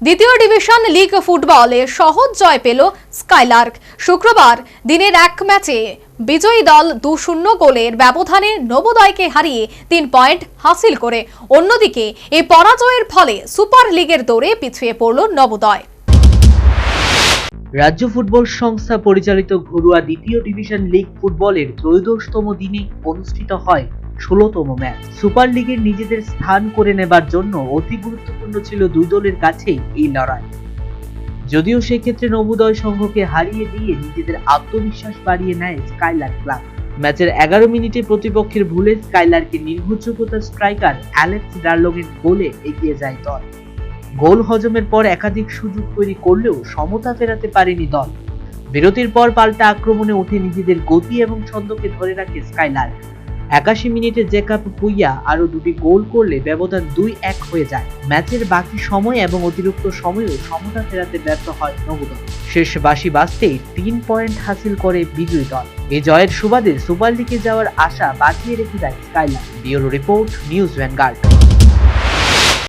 দ্বিতীয় division league ফুটবলে সহজ জয় পেল স্কাইলার্ক। শুক্রবার দিনের এক ম্যাচে বিজয়ী দল দু শূন্য গোলের ব্যবধানে নবোদয়কে হারিয়ে তিন পয়েন্ট হাসিল করে। অন্যদিকে এই পরাজয়ের ফলে সুপার লিগের দৌড়ে পিছিয়ে পড়ল নবোদয়। রাজ্য ফুটবল সংস্থা পরিচালিত ঘরোয়া দ্বিতীয় ডিভিশন লিগ ফুটবলের ত্রয়োদশতম দিনে অনুষ্ঠিত হয় ষোলতম ম্যাচ। সুপার লিগের নিজেদের স্থান করে নেবার জন্য অতি গুরুত্বপূর্ণ ছিল দুই দলের কাছে এই লড়াই। যদিও সেক্ষেত্রে নবোদয় সংঘকে হারিয়ে দিয়ে নিজেদের আত্মবিশ্বাস বাড়িয়ে নেয় স্কাইলার ক্লাব। ম্যাচের এগারো মিনিটে প্রতিপক্ষের ভুলে স্কাইলারকে নির্ভরযোগ্যতার স্ট্রাইকার অ্যালেক্স ডার্লগের গোলে এগিয়ে যায় দল। গোল হজমের পর একাধিক সুযোগ তৈরি করলেও সমতা ফেরাতে পারেনি দল। বিরতির পর পাল্টা আক্রমণে উঠে নিজেদের গতি এবং ছন্দকে ধরে রাখে স্কাইলার একাশি মিনিটে জেকাব পুইয়া আরও দুটি গোল করলে ব্যবধান দুই এক হয়ে যায়। ম্যাচের বাকি সময় এবং অতিরিক্ত সময়েও সমতা ফেরাতে ব্যর্থ হয় নবদল শেষ বাসি বাঁচতেই তিন পয়েন্ট হাসিল করে বিজয়ী দল। এ জয়ের সুবাদে সুপার লিগে যাওয়ার আশা বাঁচিয়ে রেখে দেয় Skylar bureau report, news Vanguard.